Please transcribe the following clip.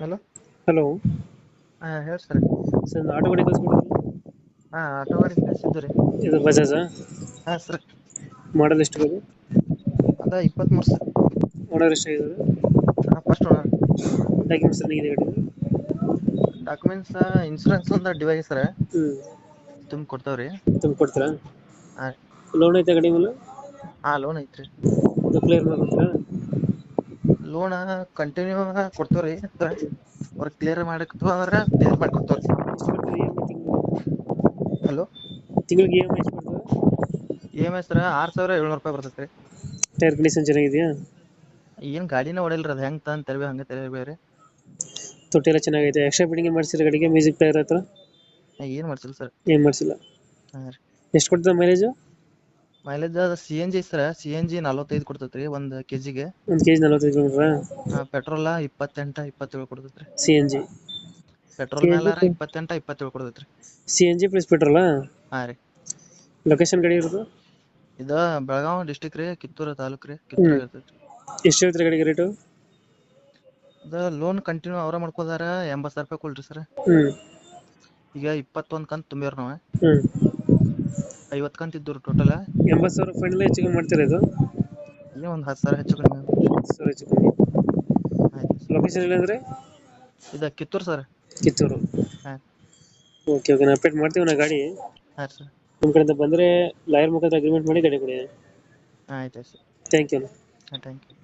Hello hello ಹಾಂ ಹೇಳಿ sir. Sir auto ಗಾಡಿ ಕಳಿಸ್ಕೊಡಿದ್ರಿ ಹಾಂ ಆಟೋ ಗಾಡಿ ಕಳಿಸಿದ್ದು ರೀ ಇದು ಬಜಾಜಾ? ಹಾಂ ಸರ್. ಮಾಡಲ್ ಎಷ್ಟು ಬೇಕು? ಅದ ಇಪ್ಪತ್ತ್ಮೂರು ಸರ್. ಓನರ್ ಆಗಿದೆ ಹಾಂ ಫಸ್ಟ್ ಓನರ್ ಡಾಕ್ಯುಮೆಂಟ್ಸ್ ರನ್ನಿಂಗ್ ಗಾಡಿ ಡಾಕ್ಯುಮೆಂಟ್ಸ್ ಇನ್ಸೂರೆನ್ಸ್ ಒಂದು ಡಿವೈಸ್ ಸರ್. ಹ್ಞೂ ತುಂಬ ಕೊಡ್ತಾವೆ ರೀ ತುಂಬ ಕೊಡ್ತೀರಾ? ಹಾಂ. ಲೋನ್ ಐತೆ ಗಾಡಿ ಮೇಲೆ? ಹಾಂ ಲೋನ್ ಐತ್ರಿ. ಅದು ಕ್ಲಿಯರ್ ಮಾಡ್ಕೊಡ್ತೀರಾ? ಲೋನ್ ಕಂಟಿನ್ಯೂ ಕೊಡ್ತೇವ್ರಿ. ರೀ ಅವ್ರ ಕ್ಲಿಯರ್ ಮಾಡಕ್ಕೆ ಅಂದ್ರ ಕ್ಲಿಯರ್ ಮಾಡಿ ಕೊಡ್ತೇವ್ರಿ ಎಷ್ಟು ಬರ್ತದೆ ಇ ಎಂ ಐ ತಿಂಗಳು ಹಲೋ ತಿಂಗಳಿಗೆ E M I E M I sir ಆರು ಸಾವಿರ ಏಳ್ನೂರು ರೂಪಾಯಿ ಬರ್ತೈತೆ ರೀ ಟೈರ್ ಕಂಡೀಷನ್ ಚೆನ್ನಾಗಿದೆಯಾ? ಏನು ಗಾಡಿನೇ ಹೊಡಿಲ್ರಿ ಅದು ಹೆಂಗೆ ತಂದು ತೆರಬೇಕು ಹಂಗೆ ತೆರಬೇಕು ಬೇರೆ ತೊಟ್ಟಿ ಎಲ್ಲ ಚೆನ್ನಾಗೈತೆ. ಎಕ್ಸ್ಟ್ರಾ ಬಿಡಿಂಗ್ ಮಾಡಿಸಿರ ಗಾಡಿಗೆ? ಮ್ಯೂಸಿಕ್ ಪ್ಲೇಯರ್ ಹತ್ರ? ಏನು ಮಾಡ್ಸಿಲ್ಲ ಸರ್. ಏನು ಮಾಡಿಸಿಲ್ಲ? ಹಾಂ ರೀ. ಎಷ್ಟು ಕೊಡ್ತದೆ ಮೈಲೇಜು ಮೈಲೇಜ್ ಅದು C N G sir C N G ನಲ್ವತ್ತೈದು ಕೊಡ್ತೈತೆ ರೀ ಒಂದು ಕೆ ಜಿಗೆ ಒಂದು ಕೆ ಜಿ ನಲ್ವತ್ತೈದು ಕಿಲೋಮೀಟ್ರಾ ಪೆಟ್ರೋಲ ಇಪ್ಪತ್ತೆಂಟು ಇಪ್ಪತ್ತೇಳು ಕೊಡ್ತೈತ್ರಿ. ಸಿ ಎನ್ ಜಿ ಪೆಟ್ರೋಲ್ ಮೇಲೆ ಇಪ್ಪತ್ತೆಂಟು ಇಪ್ಪತ್ತೇಳು ಕೊಡ್ತೈತ್ರಿ. ಸಿ ಎನ್ ಜಿ ಪ್ಲಸ್ ಪೆಟ್ರೋಲಾ ಹಾಂ ರೀ. ಲೊಕೇಶನ್ ಗಾಡಿ ಇರೋದು? ಇದು ಬೆಳಗಾವಿ ಡಿಸ್ಟಿಕ್ ರೀ ಕಿತ್ತೂರು ತಾಲೂಕು ರೀ ಕಿತ್ತೂರು ಇರ್ತೈತೆ ಎಷ್ಟು ಹೇಳ್ತೀರಿ ಗಾಡಿಗೆ ರೇಟು ಇದು ಲೋನ್ ಕಂಟಿನ್ಯೂ ಅವರ ಮಾಡ್ಕೋದಾರ ಎಂಬತ್ತು ಸಾವಿರ ರೂಪಾಯಿ ಕೊಡ್ರಿ ಸರ್. ಹ್ಞೂ ಈಗ ಇಪ್ಪತ್ತೊಂದು ಕಂತು ತುಂಬಿವ್ರಿ ನಾವು. ಹ್ಞೂ ಐವತ್ತು ಕಂತು ಟೋಟಲ್ ಎಂಬತ್ತು ಸಾವಿರ ಫೈನಲ್ ಹೆಚ್ಚು ಕಮ್ಮಿ ಮಾಡ್ತೀರಾ ಇದು? ಈಗ ಒಂದು ಹತ್ತು ಸಾವಿರ ಹೆಚ್ಚು ಕಡಿಮೆ ಹತ್ತು ಸಾವಿರ ಹೆಚ್ಚು ಕಮ್ಮಿ. ಆಯ್ತು. ಲೊಕೇಶನ್ ಇಲ್ಲಾಂದ್ರೆ ಇದು ಕಿತ್ತೂರು ಸರ್. ಕಿತ್ತೂರು. ಹಾಂ. ಓಕೆ ಓಕೆ ನಾ ಅಪ್ಡೇಟ್ ಮಾಡ್ತೀವಿ ನಾ ಗಾಡಿ. ಹಾಂ ಸರ್. ನಮ್ಮ ಕಡೆಯಿಂದ ಬಂದರೆ ಲಾಯರ್ ಮುಖಾಂತರ ಅಗ್ರಿಮೆಂಟ್ ಮಾಡಿ ಗಾಡಿ ಕೊಡಿ. ಆಯ್ತು ಆಯ್ತು ಸರ್. ಥ್ಯಾಂಕ್ ಯು ಹಾಂ ಥ್ಯಾಂಕ್ ಯು